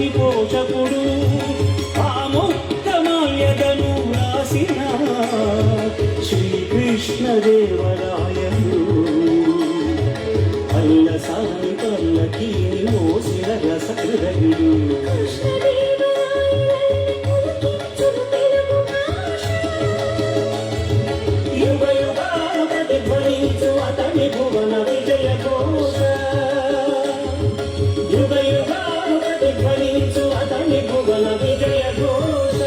ఆది పోషకుడు ఆ మొత్తమాయదను రాసిన శ్రీకృష్ణదేవరాయను అల్ల సాయి పల్లకి మోసిన రసహృదయుడు యుగ అతని భువన విజయ ఘోష ಭುವನ ವಿಜಯ ಘೋಷ